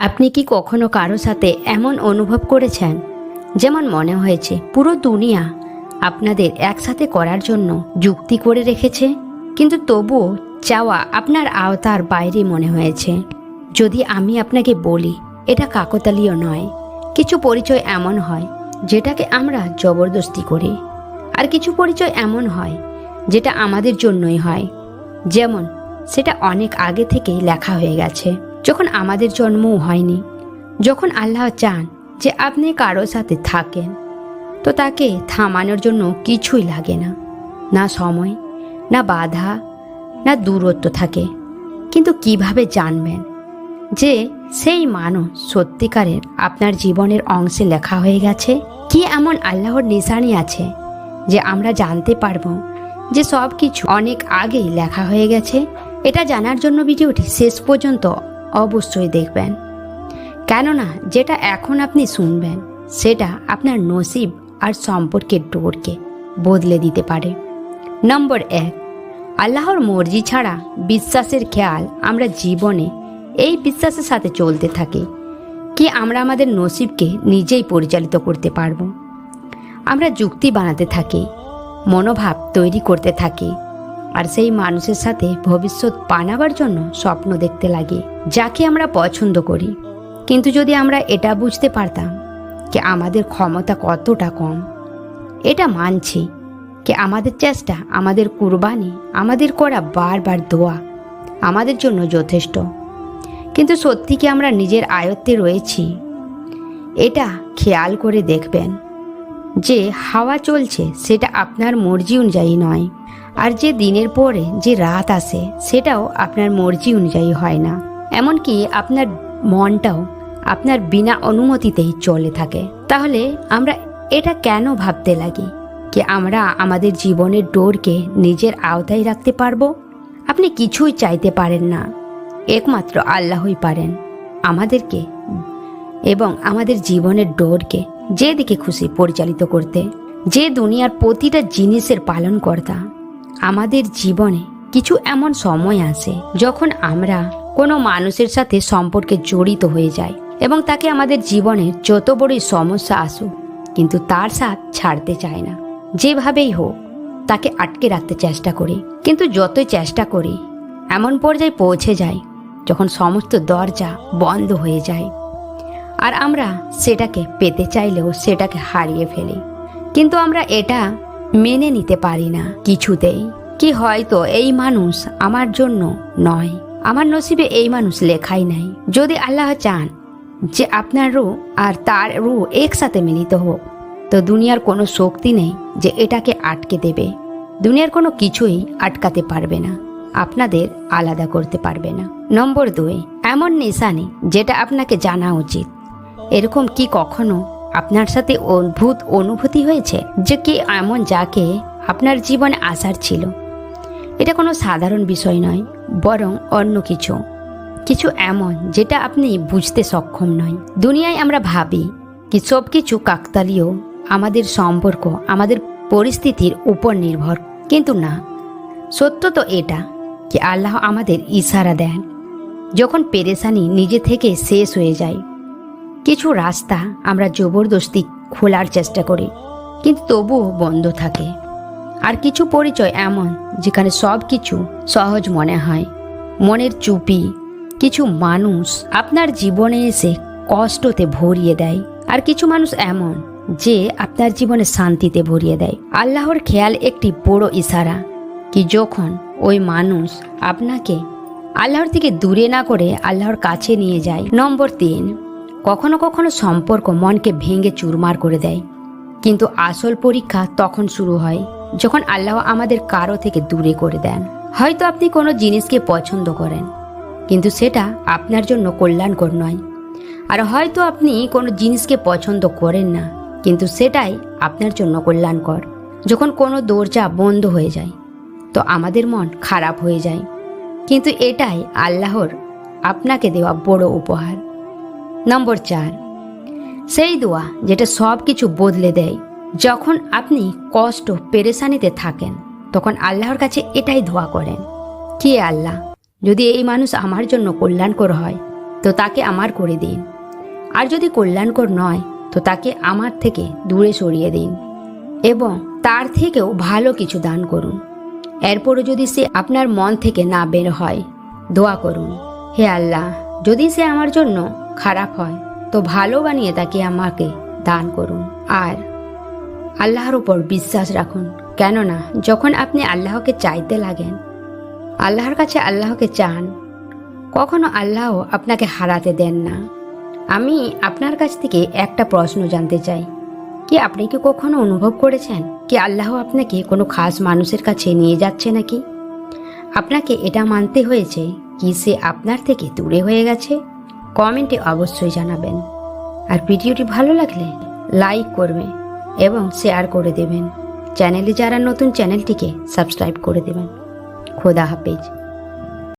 আপনি কি কখনো কারও সাথে এমন অনুভব করেছেন? যেমন মনে হয়েছে, পুরো দুনিয়া আপনাদের একসাথে করার জন্য যুক্তি করে রেখেছে, কিন্তু তবুও চাওয়া আপনার আওতার বাইরে মনে হয়েছে। যদি আমি আপনাকে বলি, এটা কাকতালীয় নয়। কিছু পরিচয় এমন হয়, যেটাকে আমরা জবরদস্তি করি। আর কিছু পরিচয় এমন হয়, যেটা আমাদের জন্যই হয়। যেমন, সেটা অনেক আগে থেকেই লেখা হয়ে গেছে। যখন আমাদের জন্মও হয়নি, যখন আল্লাহ চান যে আপনি কারও সাথে থাকেন, তো তাকে থামানোর জন্য কিছুই লাগে না। না সময়, না বাধা, না দূরত্ব থাকে। কিন্তু কীভাবে জানবেন যে সেই মানুষ সত্যিকারের আপনার জীবনের অংশে লেখা হয়ে গেছে? কি এমন আল্লাহর নিশানি আছে যে আমরা জানতে পারব যে সব কিছু অনেক আগেই লেখা হয়ে গেছে? এটা জানার জন্য ভিডিওটি শেষ পর্যন্ত অবশ্যই দেখবেন। কেননা, যেটা এখন আপনি শুনবেন, সেটা আপনার নসিব আর সম্পর্কের ডোরকে বদলে দিতে পারে। নম্বর এক, আল্লাহর মর্জি ছাড়া বিশ্বাসের খেয়াল আমরা জীবনে এই বিশ্বাসের সাথে চলতে থাকি। কি আমরা আমাদের নসিবকে নিজেই পরিচালিত করতে পারব? আমরা যুক্তি বানাতে থাকি, মনোভাব তৈরি করতে থাকি আর সেই মানুষের সাথে ভবিষ্যৎ বানাবার জন্য স্বপ্ন দেখতে লাগে, যাকে আমরা পছন্দ করি। কিন্তু যদি আমরা এটা বুঝতে পারতাম যে আমাদের ক্ষমতা কতটা কম, এটা মানছি যে আমাদের চেষ্টা, আমাদের কুরবানি, আমাদের করা বারবার দোয়া আমাদের জন্য যথেষ্ট। কিন্তু সত্যি কি আমরা নিজের আয়ত্তে রয়েছি? এটা খেয়াল করে দেখবেন যে হাওয়া চলছে, সেটা আপনার মর্জি অনুযায়ী নয়। আর যে দিনের পরে যে রাত আসে, সেটাও আপনার মর্জি অনুযায়ী হয় না। এমনকি আপনার মনটাও আপনার বিনা অনুমতিতেই চলে থাকে। তাহলে আমরা এটা কেন ভাবতে লাগি? কি আমরা আমাদের জীবনের ডোরকে নিজের আওতায় রাখতে পারব? আপনি কিছুই চাইতে পারেন না। একমাত্র আল্লাহই পারেন। আমাদেরকে এবং আমাদের জীবনের ডোরকে যেদিকে খুশি পরিচালিত করতে। যে দুনিয়ার প্রতিটা জিনিসের পালন কর্তা আমাদের জীবনে কিছু এমন সময় আসে যখন আমরা কোনো মানুষের সাথে সম্পর্কে জড়িত হয়ে যাই এবং তাকে আমাদের জীবনের যত বড়ই সমস্যা আসুক, কিন্তু তার সাথ ছাড়তে চায় না। যেভাবেই হোক, তাকে আটকে রাখতে চেষ্টা করি। কিন্তু যতই চেষ্টা করি, এমন পর্যায়ে পৌঁছে যাই যখন সমস্ত দরজা বন্ধ হয়ে যায়। আর আমরা সেটাকে পেতে চাইলেও সেটাকে হারিয়ে ফেলি। কিন্তু আমরা এটা মেনে নিতে পারি না। কিছুতেই। কি হয়তো এই মানুষ আমার জন্য নয়। আমার নসিবে এই মানুষ লেখাই নাই। যদি আল্লাহ চান যে আপনার রু আর তার রু একসাথে মিলিত হোক, তো দুনিয়ার কোনো শক্তি নেই যে এটাকে আটকে দেবে। দুনিয়ার কোনো কিছুই আটকাতে পারবে না। আপনাদের আলাদা করতে পারবে না। নম্বর দুই, এমন নিশানি যেটা আপনাকে জানা উচিত। এরকম কি কখনো আপনার সাথে অদ্ভুত অনুভূতি হয়েছে যে কি এমন যাকে আপনার জীবনে আসার ছিল। এটা কোনো সাধারণ বিষয় নয়, বরং অন্য কিছু। কিছু এমন যেটা আপনি বুঝতে সক্ষম নয়। দুনিয়ায় আমরা ভাবি কি সব কিছু কাকতালীয়, আমাদের সম্পর্ক, আমাদের পরিস্থিতির উপর নির্ভর। কিন্তু না, সত্য তো এটা কি আল্লাহ আমাদের ইশারা দেন। যখন পেরেশানি নিজে থেকে শেষ হয়ে যায় কিছু রাস্তা আমরা জবরদস্তি খোলার চেষ্টা করি, কিন্তু তবুও বন্ধ থাকে। আর কিছু পরিচয় এমন, যেখানে সব কিছু সহজ মনে হয়। মনের চুপি, কিছু মানুষ আপনার জীবনে এসে কষ্টতে ভরিয়ে দেয়, আর কিছু মানুষ এমন, যে আপনার জীবনে শান্তিতে ভরিয়ে দেয়। আল্লাহর খেয়াল একটি বড় ইশারা, কি যখন ওই মানুষ আপনাকে আল্লাহর থেকে দূরে না করে আল্লাহর কাছে নিয়ে যায়। নম্বর তিন কখনো কখনো সম্পর্ক মনকে ভেঙে চুরমার করে দেয়। কিন্তু আসল পরীক্ষা তখন শুরু হয়, যখন আল্লাহ আমাদের কারও থেকে দূরে করে দেন। হয়তো আপনি কোনো জিনিসকে পছন্দ করেন, কিন্তু সেটা আপনার জন্য কল্যাণকর নয়। আর হয়তো আপনি কোনো জিনিসকে পছন্দ করেন না, কিন্তু সেটাই আপনার জন্য কল্যাণকর। যখন কোনো দরজা বন্ধ হয়ে যায়, তো আমাদের মন খারাপ হয়ে যায়। কিন্তু এটাই আল্লাহর আপনাকে দেওয়া বড় উপহার। নম্বর চার। সেই দোয়া যেটা সব কিছু বদলে দেয়। যখন আপনি কষ্ট, পেরেশানিতে থাকেন, তখন আল্লাহর কাছে এটাই দোয়া করেন। কে আল্লাহ? যদি এই মানুষ আমার জন্য কল্যাণকর হয়, তো তাকে আমার করে দিন। আর যদি কল্যাণকর নয়, তো তাকে আমার থেকে দূরে সরিয়ে দিন। এবং তার থেকেও ভালো কিছু দান করুন। এরপরও যদি সে আপনার মন থেকে না বের হয়, দোয়া করুন। হে আল্লাহ, যদি সে আমার জন্য খারাপ হয়, তো ভালো বানিয়ে তাকে আমাকে দান করুন। আর আল্লাহর উপর বিশ্বাস রাখুন, কেননা যখন আপনি আল্লাহকে চাইতে লাগেন, আল্লাহর কাছে আল্লাহকে চান, কখনো আল্লাহ আপনাকে হারাতে দেন না। আমি আপনার কাছ থেকে একটা প্রশ্ন জানতে চাই। কি আপনি কি কখনো অনুভব করেছেন কি আল্লাহ আপনাকে কোনো খাস মানুষের কাছে নিয়ে যাচ্ছে নাকি? আপনাকে এটা মানতে হয়েছে কি সে আপনার থেকে দূরে হয়ে গেছে? কমেন্টে অবশ্যই জানাবেন। আর ভিডিওটি ভালো লাগলে লাইক করবে এবং শেয়ার করে দেবেন। চ্যানেলে যারা নতুন, চ্যানেলটিকে সাবস্ক্রাইব করে দেবেন। খোদা হাফেজ।